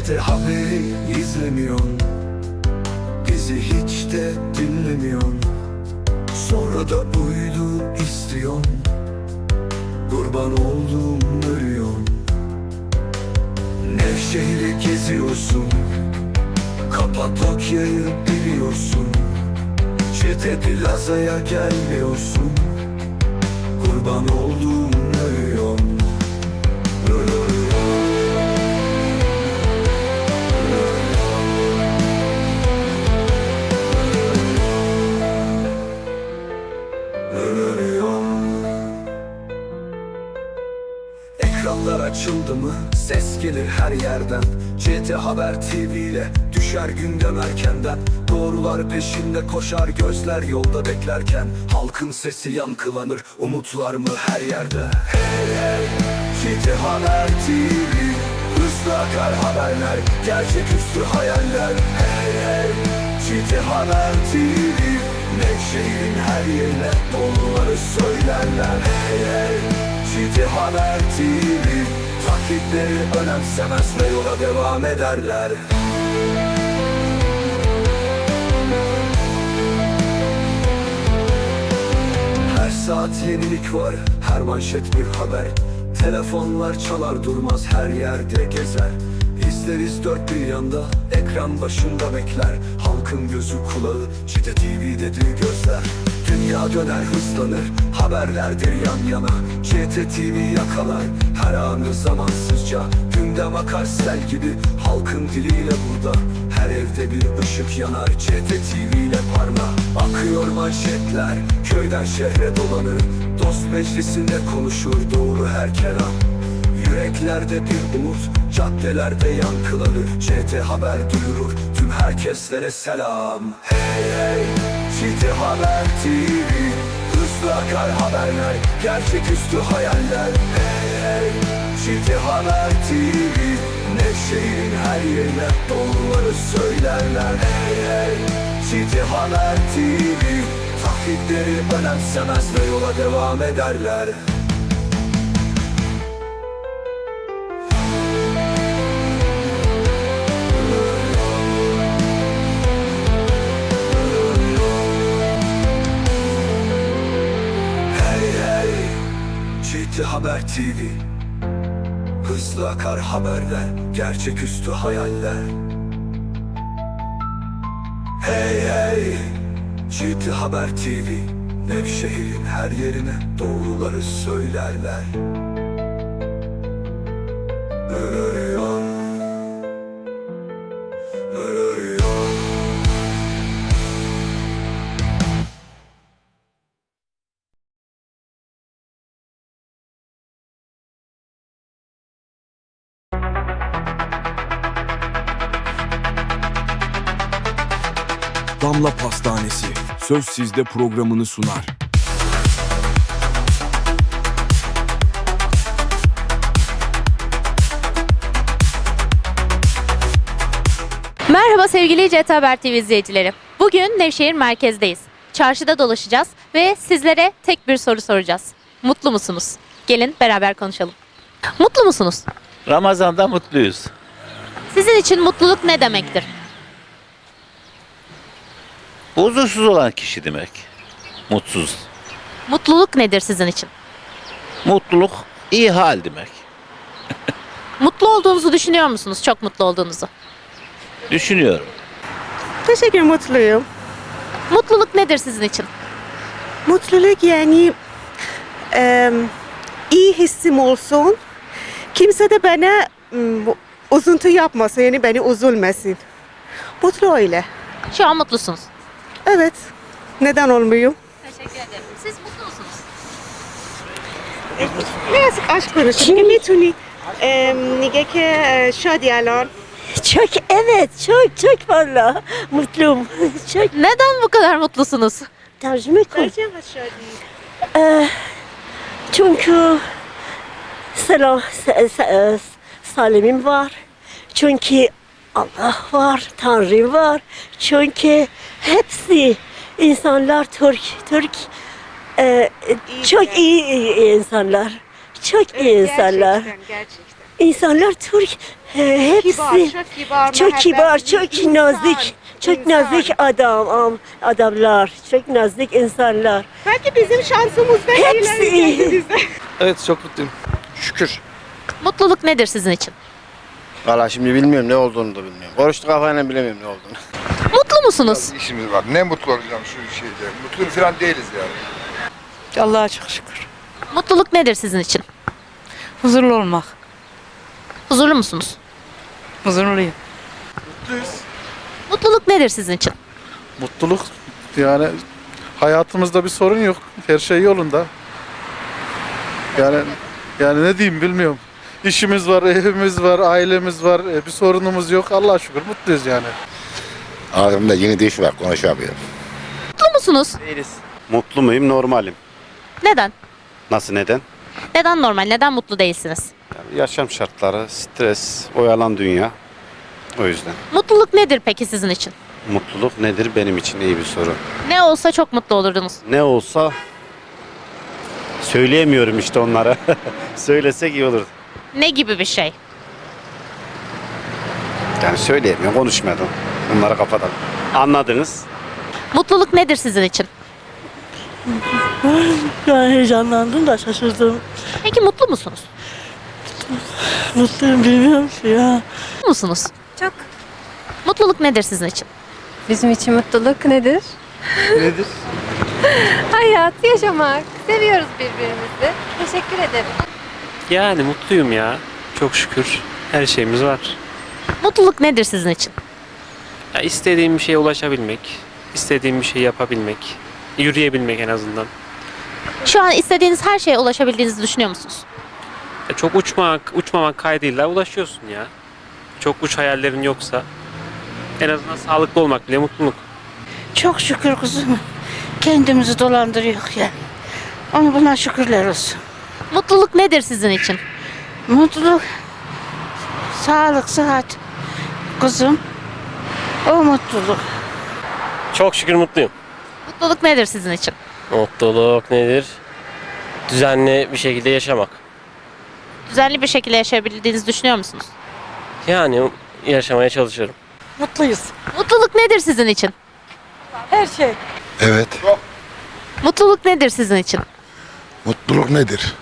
ÇT haberi izlemiyorsun. Bizi hiç de dinlemiyorsun. Sonra da uydu istiyorsun. Kurban olduğum ölüyorum Nevşehir'i geziyorsun. Kapadokya'yı biliyorsun. Çete plazaya gelmiyorsun. Kurban olduğum Ölüyorum açıldı mı? Ses gelir her yerden. CT Haber TV ile düşer gündem erkenden. Doğrular peşinde koşar gözler yolda beklerken. Halkın sesi yankılanır umutlar mı her yerde? Hey hey CT Haber TV Hızlı akar haberler gerçeküstü hayaller. Hey hey CT Haber TV Nevşehir'in her yerine doğruları söylerler. Hey hey CT Haber TV Taklitleri önemsemez ve yola devam ederler. Her saat yenilik var, her manşet bir haber. Telefonlar çalar durmaz her yerde gezer. İzleriz dört bir yanda, ekran başında bekler. Halkın gözü kulağı, Çite TV'dedir gözler. Dünya döner hızlanır, haberlerdir yan yana. CT TV yakalar, her anı zamansızca. Gündem akar sel gibi, halkın diliyle burada. Her evde bir ışık yanar, CT TV ile parla. Akıyor manşetler, köyden şehre dolanır. Dost meclisinde konuşur doğru her kelam. Yüreklerde bir umut, caddelerde yankılanır. CT Haber duyurur, tüm herkeslere selam. Hey hey, CT Haber TV Hızlı akar haberler, gerçeküstü hayaller. Hey hey, CT Haber TV Nevşehir'in her yerine doğruları söylerler. Hey hey, CT Haber TV Taklitleri önemsemez ve yola devam ederler Haber TV Hızlı akar haberler Gerçeküstü hayaller. Hey hey Ciddi Haber TV Nevşehir'in her yerine doğruları söylerler Damla Pastanesi Söz Sizde programını sunar. Merhaba sevgili CT Haber TV izleyicileri. Bugün Nevşehir merkezdeyiz. Çarşıda dolaşacağız ve sizlere tek bir soru soracağız. Mutlu musunuz? Gelin beraber konuşalım. Mutlu musunuz? Ramazan'da mutluyuz. Sizin için mutluluk ne demektir? Huzursuz olan kişi demek. Mutsuz. Mutluluk nedir sizin için? Mutluluk iyi hal demek. Mutlu olduğunuzu düşünüyor musunuz? Çok mutlu olduğunuzu. Düşünüyorum. Teşekkür mutluyum. Mutluluk nedir sizin için? Mutluluk yani eee, iyi hissim olsun. Kimse de bana bu- üzüntü yapmasın yani beni üzülmesin. Mutlu öyle. Şu an mutlusunuz. Evet. Neden olmuyor? Teşekkür ederim. Siz mutlu musunuz? Biraz aşk konuşalım. میتونی نگه که شادی الان Çok evet çok çok valla mutluyum. Çok Neden bu kadar mutlusunuz? tercüme kul. چقدر شادی Çünkü selam sa- sa- salimim var. Çünkü Allah var, Tanrı var. Çünkü hepsi insanlar Türk, Türk e, çok iyi, iyi insanlar. Çok iyi insanlar. İnsanlar Türk e, hepsi çok kibar, çok nazik, çok nazik adam, am- adamlar, çok nazik insanlar. Belki bizim şansımız da Hepsi iyi. Evet çok mutluyum. Şükür. Mutluluk nedir sizin için? Valla şimdi bilmiyorum ne olduğunu da bilmiyorum. Konuştu kafayla bilemiyorum ne olduğunu. Mutlu musunuz? işimiz var. Ne mutlu olacağım şu şeyde. Mutlu falan değiliz yani. Allah'a çok şükür. Mutluluk nedir sizin için? Huzurlu olmak. Huzurlu musunuz? Huzurluyum. Mutluluk nedir sizin için? Mutluluk yani hayatımızda bir sorun yok. Her şey yolunda. Yani yani ne diyeyim bilmiyorum. İşimiz var, evimiz var, ailemiz var. e, Bir sorunumuz yok. Allah'a şükür mutluyuz yani. Ağzımda yeni diş var konuşamıyorum. Mutlu musunuz? Değiliz. Mutlu muyum? Normalim. Neden? Nasıl neden? Neden normal? Neden mutlu değilsiniz? Yani yaşam şartları, stres, oyalan dünya. O yüzden. Mutluluk nedir peki sizin için? Mutluluk nedir benim için iyi bir soru. Ne olsa çok mutlu olurdunuz. Ne olsa söyleyemiyorum işte onlara. Söylesek iyi olur. Ne gibi bir şey? Yani söyleyemiyorum, konuşmadım. Bunları kapatalım. Anladınız? Mutluluk nedir sizin için? Ben heyecanlandım da şaşırdım. Peki mutlu musunuz? Mutluyum bilmiyorum ki ya. Mutlu musunuz? Çok. Mutluluk nedir sizin için? Bizim için mutluluk nedir? Nedir? Hayat, yaşamak. Seviyoruz birbirimizi. Teşekkür ederim. Yani mutluyum ya. Çok şükür. Her şeyimiz var. Mutluluk nedir sizin için? Ya istediğim bir şeye ulaşabilmek, istediğim bir şey yapabilmek, yürüyebilmek en azından. Şu an istediğiniz her şeye ulaşabildiğinizi düşünüyor musunuz? Ya çok uçmak, uçmamak kaydıyla ulaşıyorsun ya. Çok uç hayallerin yoksa en azından sağlıklı olmak bile mutluluk. Çok şükür kuzum. Kendimizi dolandırıyor ya. Onu buna şükürler olsun. Mutluluk nedir sizin için? Mutluluk, sağlık, sıhhat. Kuzum, o mutluluk. Çok şükür mutluyum. Mutluluk nedir sizin için? Mutluluk nedir? Düzenli bir şekilde yaşamak. Düzenli bir şekilde yaşayabildiğinizi düşünüyor musunuz? Yani yaşamaya çalışıyorum. Mutluyuz. Mutluluk nedir sizin için? Her şey. Evet. Mutluluk nedir sizin için? Mutluluk nedir?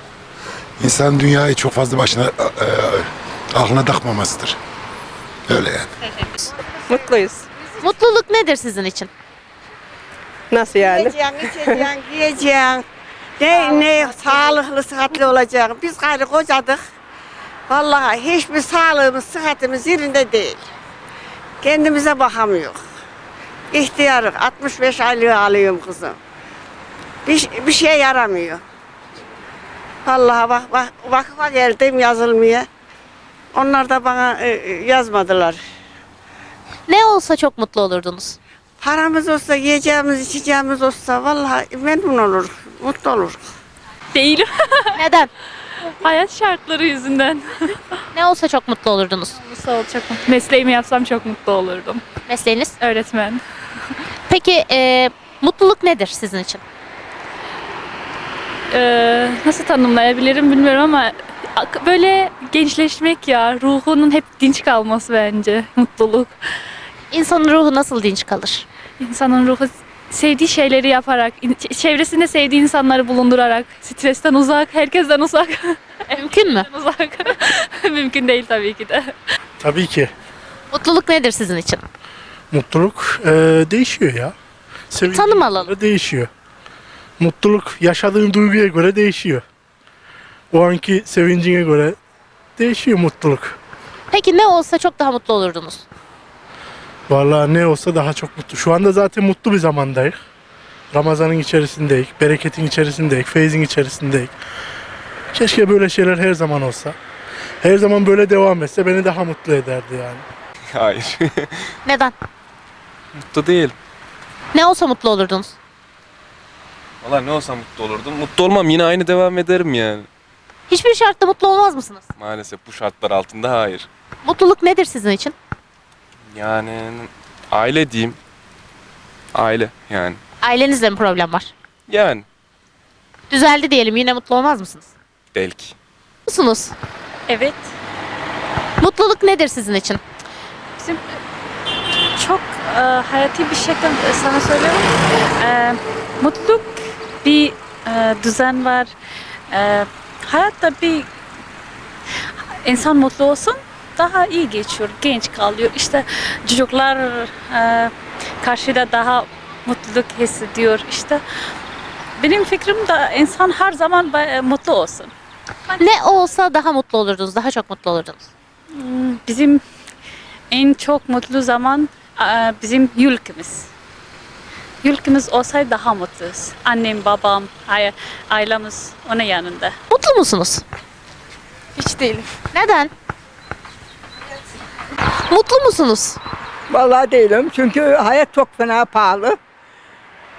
İnsan dünyayı çok fazla başına e, e, aklına takmamasıdır. Öyle yani. Mutluyuz. Mutluluk nedir sizin için? Nasıl yani? Yiyeceksin, içeceksin, giyeceksin. Ne, ne sağlıklı, sıhhatli olacak. Biz gayrı kocadık. Vallahi hiçbir sağlığımız, sıhhatimiz yerinde değil. Kendimize bakamıyor. İhtiyarlık, 65 aylığı alıyorum kızım. Bir, bir şey yaramıyor. Vallahi bak, bak, vakıfa geldim yazılmaya. Onlar da bana e, e, yazmadılar. Ne olsa çok mutlu olurdunuz. Paramız olsa, yiyeceğimiz, içeceğimiz olsa vallahi memnun olur, mutlu olur. Değilim. Neden? Hayat şartları yüzünden. Ne olsa çok mutlu olurdunuz. Sağ ol, çok mutlu. Mesleğimi yapsam çok mutlu olurdum. Mesleğiniz? Öğretmen. Peki e, mutluluk nedir sizin için? Ee, nasıl tanımlayabilirim bilmiyorum ama böyle gençleşmek ya. Ruhunun hep dinç kalması bence. Mutluluk. İnsanın ruhu nasıl dinç kalır? İnsanın ruhu sevdiği şeyleri yaparak, çevresinde sevdiği insanları bulundurarak, stresten uzak, herkesten uzak. Mümkün mü? uzak. Mümkün değil tabii ki de. Tabii ki. Mutluluk nedir sizin için? Mutluluk e, değişiyor ya. Sevindiğin Tanım alalım. Değişiyor. Mutluluk yaşadığın duyguya göre değişiyor. O anki sevincine göre değişiyor mutluluk. Peki ne olsa çok daha mutlu olurdunuz. Vallahi ne olsa daha çok mutlu. Şu anda zaten mutlu bir zamandayız. Ramazanın içerisindeyiz, bereketin içerisindeyiz, feyzin içerisindeyiz. Keşke böyle şeyler her zaman olsa. Her zaman böyle devam etse beni daha mutlu ederdi yani. Hayır. Neden? mutlu değil. Ne olsa mutlu olurdunuz. Valla ne olsam mutlu olurdum. Mutlu olmam yine aynı devam ederim yani. Hiçbir şartta mutlu olmaz mısınız? Maalesef bu şartlar altında hayır. Mutluluk nedir sizin için? Yani aile diyeyim. Aile yani. Ailenizle mi problem var? Yani Düzeldi diyelim yine mutlu olmaz mısınız? belki. Musunuz? Evet. Mutluluk nedir sizin için? Bizim çok e, hayati bir şekilde sana söylüyorum. E, mutluluk bir e, düzen var. E, hayatta bir insan mutlu olsun daha iyi geçiyor, genç kalıyor. İşte çocuklar e, karşıda daha mutluluk hissediyor. İşte benim fikrim de insan her zaman ba- mutlu olsun. Ne olsa daha mutlu olurdunuz, daha çok mutlu olurdunuz. Hmm, Bizim en çok mutlu zaman e, bizim ülkemiz. Ülkemiz olsaydı daha mutluyuz. Annem, babam, ai- ailemiz onun yanında. Mutlu musunuz? Hiç değilim. Neden? Mutlu musunuz? Vallahi değilim çünkü hayat çok fena pahalı.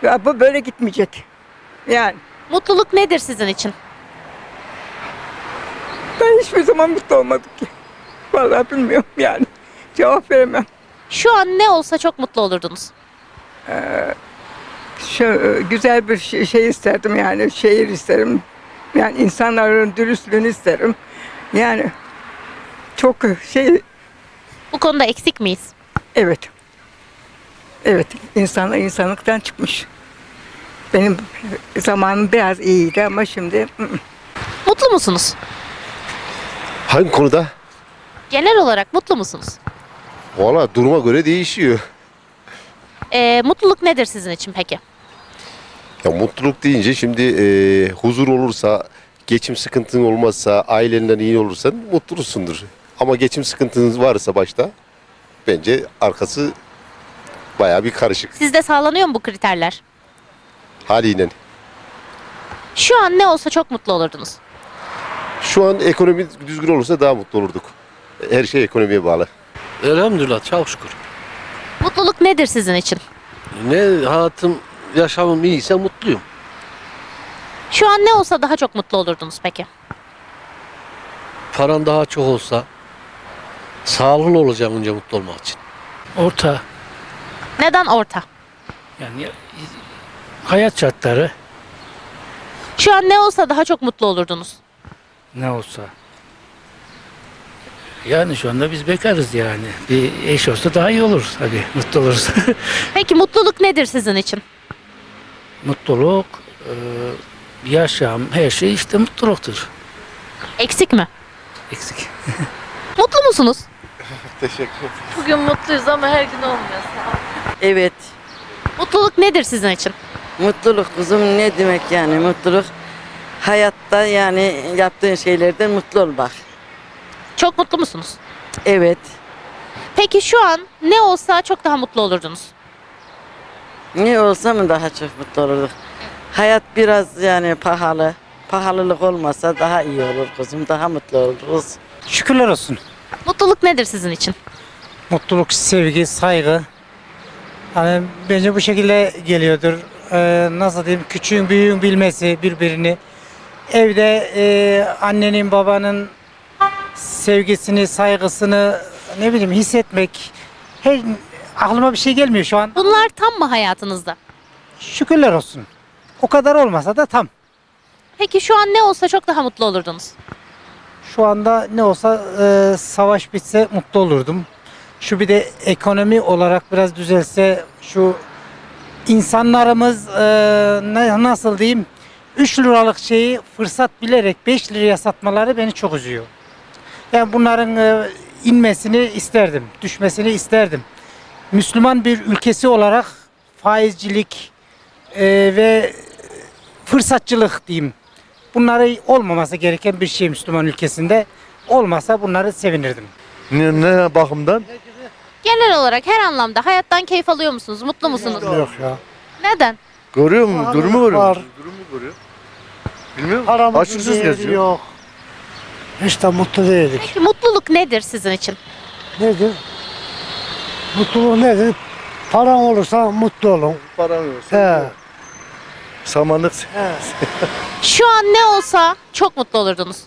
Ya bu böyle gitmeyecek. Yani Mutluluk nedir sizin için? ben hiçbir zaman mutlu olmadım ki. Vallahi bilmiyorum yani. Cevap veremem. Şu an ne olsa çok mutlu olurdunuz. Şu, güzel bir şey, şey isterdim yani şehir isterim. Yani insanların dürüstlüğünü isterim. Yani çok şey Bu konuda eksik miyiz? evet. Evet insanlar insanlıktan çıkmış. Benim zamanım biraz iyiydi ama şimdi ı, ı. Mutlu musunuz? Hangi konuda? Genel olarak mutlu musunuz? Valla duruma göre değişiyor. Ee, mutluluk nedir sizin için peki? Ya mutluluk deyince şimdi e, huzur olursa, geçim sıkıntın olmazsa, ailenden iyi olursan mutlusundur. Ama geçim sıkıntınız varsa başta bence arkası bayağı bir karışık Sizde sağlanıyor mu bu kriterler? haliyle. Şu an ne olsa çok mutlu olurdunuz. Şu an ekonomi düzgün olursa daha mutlu olurduk. Her şey ekonomiye bağlı. Elhamdülillah çok şükür. Mutluluk nedir sizin için? Ne hayatım, yaşamım iyiyse mutluyum. Şu an ne olsa daha çok mutlu olurdunuz peki? Paran daha çok olsa, sağlıklı olacağım önce mutlu olmak için. Orta Neden orta? yani hayat şartları Şu an ne olsa daha çok mutlu olurdunuz. ne olsa. Yani şu anda biz bekarız yani. Bir eş olsa daha iyi olur tabii. Mutlu oluruz. Peki mutluluk nedir sizin için? Mutluluk, e, yaşam, her şey işte mutluluktur. Eksik mi? Eksik. Mutlu musunuz? Teşekkür Bugün mutluyuz ama her gün olmuyor. Evet. Mutluluk nedir sizin için? Mutluluk kuzum ne demek yani mutluluk? Hayatta yani yaptığın şeylerden mutlu olmak. Çok mutlu musunuz? Evet. Peki şu an ne olsa çok daha mutlu olurdunuz. Ne olsa mı daha çok mutlu olurduk? Hayat biraz yani pahalı. Pahalılık olmasa daha iyi olur kuzum. Daha mutlu oluruz. Şükürler olsun. Mutluluk nedir sizin için? Mutluluk, sevgi, saygı. Hani bence bu şekilde geliyordur. Ee, nasıl diyeyim? Küçüğün büyüğün bilmesi birbirini. Evde e, annenin babanın sevgisini, saygısını ne bileyim hissetmek. Her aklıma bir şey gelmiyor şu an. Bunlar tam mı hayatınızda? Şükürler olsun. O kadar olmasa da tam. Peki şu an ne olsa çok daha mutlu olurdunuz. Şu anda ne olsa e, savaş bitse mutlu olurdum. Şu bir de ekonomi olarak biraz düzelse şu insanlarımız e, ne- nasıl diyeyim 3 liralık şeyi fırsat bilerek 5 liraya satmaları beni çok üzüyor. Yani bunların e, inmesini isterdim, düşmesini isterdim. Müslüman bir ülkesi olarak faizcilik e, ve fırsatçılık diyeyim. Bunları olmaması gereken bir şey Müslüman ülkesinde. Olmasa bunları sevinirdim. Ne, ne bakımdan? Genel olarak her anlamda hayattan keyif alıyor musunuz? Mutlu musunuz? Yok ya. Neden? Görüyor musun? Durumu görüyor Var. musun? Durumu görüyor. Bilmiyorum. Paramızın Açıksız değeri geziyor. Yok. Hiç de mutlu değildik. Peki mutluluk nedir sizin için? Nedir? Mutluluk nedir? Paran olursa mutlu olun. Paran yoksa. He. Samanlık. Şu an ne olsa çok mutlu olurdunuz.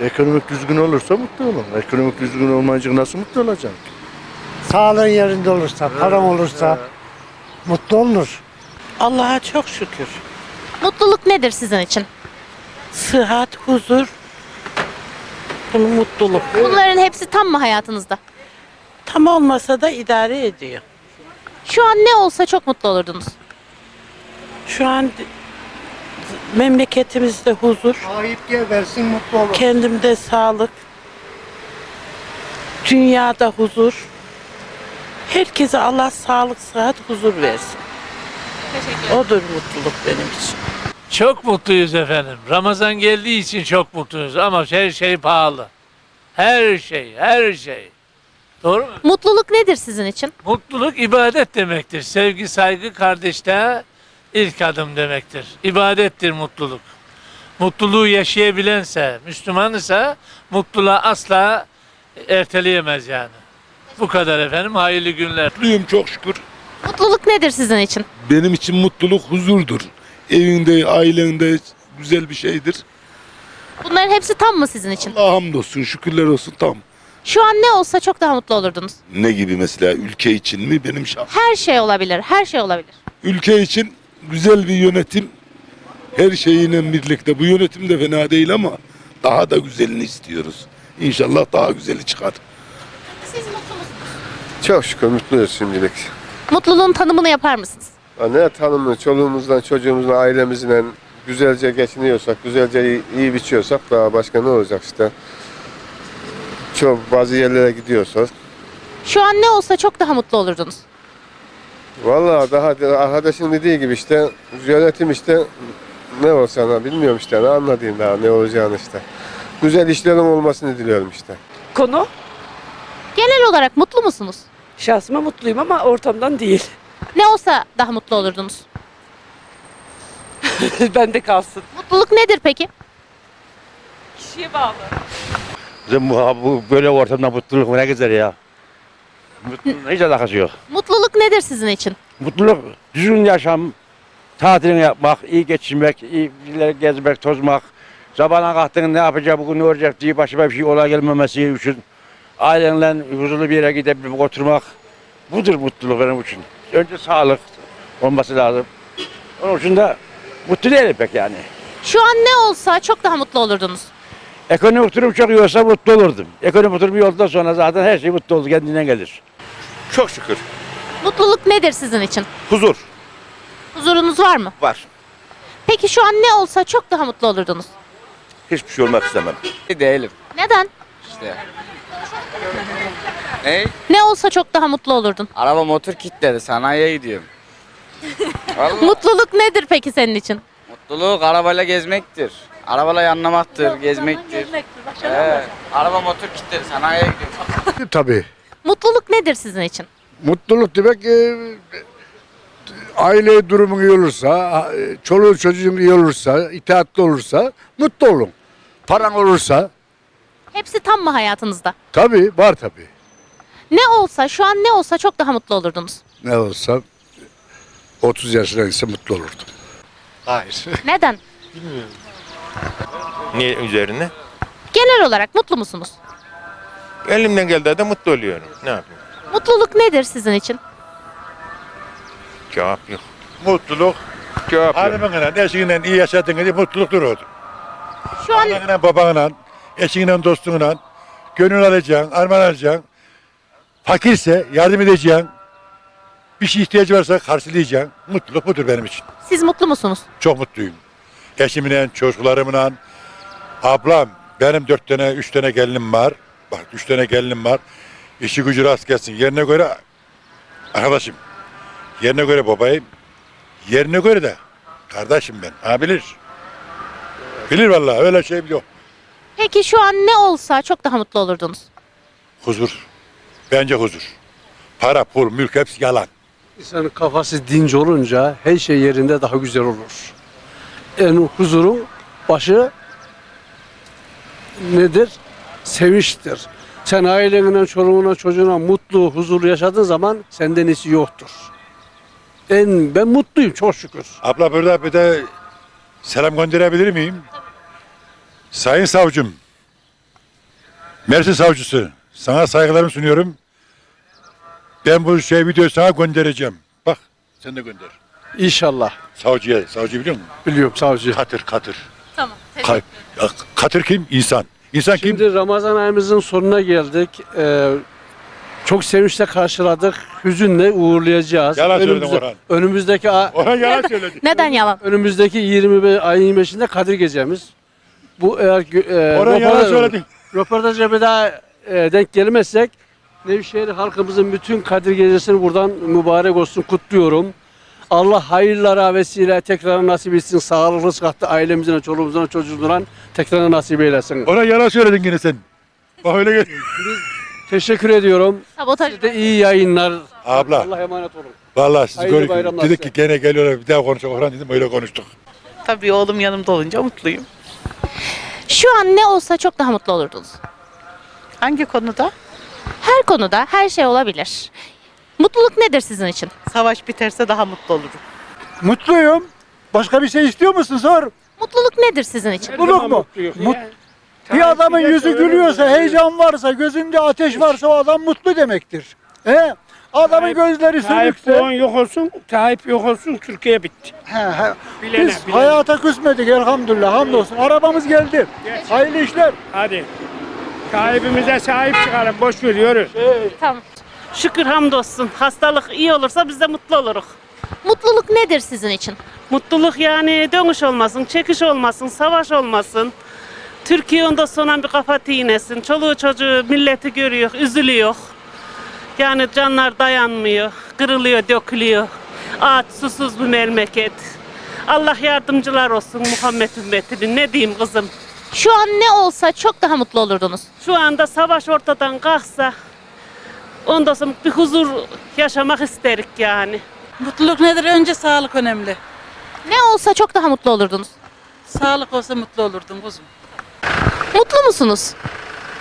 Ekonomik düzgün olursa mutlu olun. Ekonomik düzgün olmayınca nasıl mutlu olacaksın? sağlığın yerinde olursa, paran olursa mutlu olur. Allah'a çok şükür. Mutluluk nedir sizin için? Sıhhat, huzur, mutluluk. Bunların hepsi tam mı hayatınızda? Tam olmasa da idare ediyor. Şu an ne olsa çok mutlu olurdunuz. Şu an memleketimizde huzur, Sahip versin mutlu olur. kendimde sağlık, dünyada huzur. Herkese Allah sağlık, sıhhat, huzur versin. Odur mutluluk benim için. Çok mutluyuz efendim. Ramazan geldiği için çok mutluyuz ama her şey pahalı. Her şey, her şey. Doğru mu? Mutluluk nedir sizin için? Mutluluk ibadet demektir. Sevgi, saygı kardeşte ilk adım demektir. İbadettir mutluluk. Mutluluğu yaşayabilense, Müslüman ise mutluluğa asla erteleyemez yani. Bu kadar efendim. Hayırlı günler. Mutluyum çok şükür. Mutluluk nedir sizin için? Benim için mutluluk huzurdur. Evinde, ailende güzel bir şeydir. Bunların hepsi tam mı sizin için? Allah'a hamdolsun, şükürler olsun tam. Şu an ne olsa çok daha mutlu olurdunuz. Ne gibi mesela ülke için mi benim şahs? Her şey olabilir, her şey olabilir. Ülke için güzel bir yönetim her şeyiyle birlikte. Bu yönetim de fena değil ama daha da güzelini istiyoruz. İnşallah daha güzeli çıkar. Siz mutlu musunuz? Çok şükür mutluyuz şimdilik. Mutluluğun tanımını yapar mısınız? Ne tanımlı çoluğumuzdan, çocuğumuzdan, ailemizle güzelce geçiniyorsak, güzelce iyi, iyi biçiyorsak daha başka ne olacak işte. Çok bazı yerlere gidiyorsak. Şu an ne olsa çok daha mutlu olurdunuz. Vallahi daha arkadaşın dediği gibi işte yönetim işte ne olsa ne bilmiyorum işte ne anladığım daha ne olacağını işte. Güzel işlerin olmasını diliyorum işte. Konu Genel olarak mutlu musunuz? şahsıma mutluyum ama ortamdan değil. Ne olsa daha mutlu olurdunuz. Bende kalsın. Mutluluk nedir peki? Kişiye bağlı. Bu, böyle ortamda mutluluk ne güzel ya. Mutluluğun hiç alakası yok. Mutluluk nedir sizin için? Mutluluk, düzgün yaşam, tatilini yapmak, iyi geçinmek, iyi yerlere gezmek, tozmak. Sabahına kalktın ne yapacak, bugün ne olacak diye başıma bir şey olay gelmemesi için. Ailenle huzurlu bir yere gidip oturmak. Budur mutluluk benim için. Önce sağlık olması lazım. Onun için de mutlu değilim pek yani. Şu an ne olsa çok daha mutlu olurdunuz. Ekonomik durum çok iyi olsa mutlu olurdum. Ekonomik durum iyi olduktan sonra zaten her şey mutlu oldu kendinden gelir. Çok şükür. Mutluluk nedir sizin için? Huzur Huzurunuz var mı? var. Peki şu an ne olsa çok daha mutlu olurdunuz. Hiçbir şey olmak istemem. Değilim. Neden? İşte. Ne? Ne olsa çok daha mutlu olurdun. Araba motor kilitledi. Sanayiye gidiyorum. Vallahi Mutluluk nedir peki senin için? mutluluk arabayla gezmektir. Arabayla anlamaktır, gezmektir. Evet. Araba motor kilitledi. Sanayiye gidiyorum. Tabii. Mutluluk nedir sizin için? Mutluluk demek e, aile durumun iyi olursa, e, çoluğun çocuğun iyi olursa, itaatli olursa mutlu olun. Paran olursa Hepsi tam mı hayatınızda? tabii var tabii. Ne olsa, şu an ne olsa çok daha mutlu olurdunuz. Ne olsa 30 yaşına ise mutlu olurdum. Hayır. Neden? Niye üzerine? Genel olarak mutlu musunuz? Elimden geldiğinde de mutlu oluyorum. Ne yapayım? Mutluluk nedir sizin için? Cevap yok. Mutluluk Cevap yok. hanımınla, eşinle iyi yaşadığın gibi mutluluktur o. Şu an Ananla, babanla, eşinle, dostunla gönül alacaksın, armağan alacaksın. Fakirse yardım edeceksin. Bir şey ihtiyacı varsa karşılayacaksın. Mutluluk budur benim için. siz mutlu musunuz? Çok mutluyum. Eşimle, çocuklarımla. Ablam, benim dört tane, üç tane gelinim var. Bak üç tane gelinim var. İşi gücü rast gelsin. Yerine göre arkadaşım. Yerine göre babayım. Yerine göre de kardeşim ben. Ha bilir. Bilir vallahi öyle şey yok. Peki şu an ne olsa çok daha mutlu olurdunuz. Huzur. Bence huzur. Para, pul, mülk hepsi yalan. İnsanın kafası dinç olunca her şey yerinde daha güzel olur. En huzurun başı nedir? Sevinçtir. Sen ailenle, çoluğuna, çocuğuna mutlu, huzur yaşadığın zaman senden iyisi yoktur. En, ben mutluyum çok şükür. Abla burada bir de selam gönderebilir miyim? Sayın savcım, Mersin savcısı, sana saygılarımı sunuyorum. Ben bu şey videoyu sana göndereceğim. Bak sen de gönder. İnşallah. Savcıya. Savcı biliyor musun? Biliyorum savcı. Katır katır. Tamam. Ka- ya, katır kim? İnsan. İnsan kim? Şimdi Ramazan ayımızın sonuna geldik. Ee, çok sevinçle karşıladık. Hüzünle uğurlayacağız. Yalan söyledin Orhan. Önümüzdeki ay- Orhan yalan söyledi. Neden yalan? önümüzdeki 25 ayın 25'inde Kadir gecemiz. Bu eğer gö- e, Orhan yalan röportaj- söyledin. Röportaja bir daha e, denk gelmezsek Nevşehir halkımızın bütün Kadir gecesini buradan mübarek olsun kutluyorum. Allah hayırlara vesile tekrar nasip etsin. Sağlıklı sıhhatli ailemizin, çoluğumuzun, çocuğumuzun tekrar nasip eylesin. Orhan yalan söyledin yine sen. Bak öyle gel. Teşekkür ediyorum. Sabotaj. Size de iyi yayınlar. Abla. Allah emanet olun. Vallahi siz Hayırlı gördük. bayramlar Dedik size. ki gene geliyorlar bir daha konuşalım. Orhan dedim öyle konuştuk. Tabii oğlum yanımda olunca mutluyum. Şu an ne olsa çok daha mutlu olurdunuz. Hangi konuda? Her konuda her şey olabilir. Mutluluk nedir sizin için? Savaş biterse daha mutlu olurum. Mutluyum. Başka bir şey istiyor musun sor. Mutluluk nedir sizin için? Mutluluk mu? Mut- bir adamın yüzü gülüyorsa, heyecan varsa, gözünde ateş varsa o adam mutlu demektir. He? Adamın gözleri sönükse... yok olsun, Tayyip yok olsun, Türkiye bitti. He, he. Biz hayata küsmedik elhamdülillah, hamdolsun. Arabamız geldi. Hayırlı işler. Hadi. Tayyip'imize sahip çıkalım, boş veriyoruz. Tamam. Şükür hamdolsun. Hastalık iyi olursa biz de mutlu oluruz. Mutluluk nedir sizin için? Mutluluk yani dönüş olmasın, çekiş olmasın, savaş olmasın. Türkiye ondan sonra bir kafa iğnesin. Çoluğu çocuğu milleti görüyor, üzülüyor. Yani canlar dayanmıyor, kırılıyor, dökülüyor. Aç, susuz bir memleket. Allah yardımcılar olsun Muhammed ümmetinin. Ne diyeyim kızım? Şu an ne olsa çok daha mutlu olurdunuz. Şu anda savaş ortadan kalksa ondan sonra bir huzur yaşamak isterik yani. Mutluluk nedir? Önce sağlık önemli. Ne olsa çok daha mutlu olurdunuz. Sağlık olsa mutlu olurdum kuzum. Mutlu musunuz?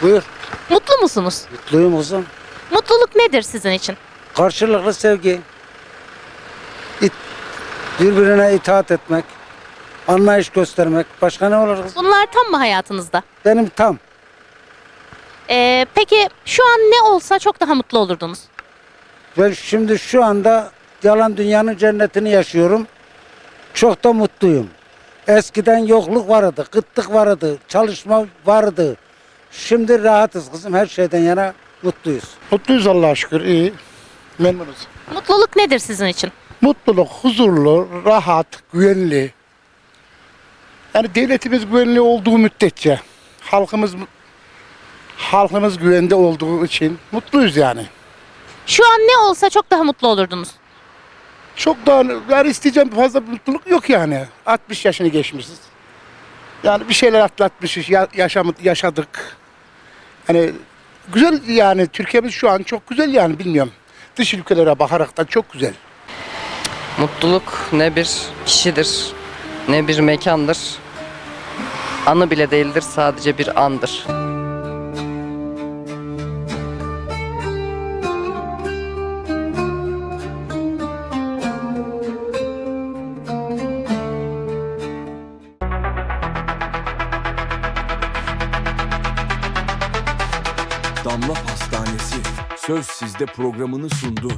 Buyur. Mutlu musunuz? Mutluyum kuzum. Mutluluk nedir sizin için? Karşılıklı sevgi. İt, birbirine itaat etmek. Anlayış göstermek. Başka ne olur kızım? Bunlar tam mı hayatınızda? Benim tam. Ee, peki şu an ne olsa çok daha mutlu olurdunuz. Ben şimdi şu anda yalan dünyanın cennetini yaşıyorum. Çok da mutluyum. Eskiden yokluk vardı, kıtlık vardı, çalışma vardı. Şimdi rahatız kızım her şeyden yana mutluyuz. Mutluyuz Allah'a şükür, iyi. Memnunuz. Mutluluk nedir sizin için? Mutluluk, huzurlu, rahat, güvenli. Yani devletimiz güvenli olduğu müddetçe, halkımız halkımız güvende olduğu için mutluyuz yani. Şu an ne olsa çok daha mutlu olurdunuz. Çok daha yani isteyeceğim fazla bir mutluluk yok yani. 60 yaşını geçmişiz. Yani bir şeyler atlatmışız, ya, yaşamı, yaşadık. Yani güzel yani Türkiye'miz şu an çok güzel yani bilmiyorum. Dış ülkelere bakaraktan çok güzel. Mutluluk ne bir kişidir, ne bir mekandır. Anı bile değildir, sadece bir andır. Söz Sizde programını sundu.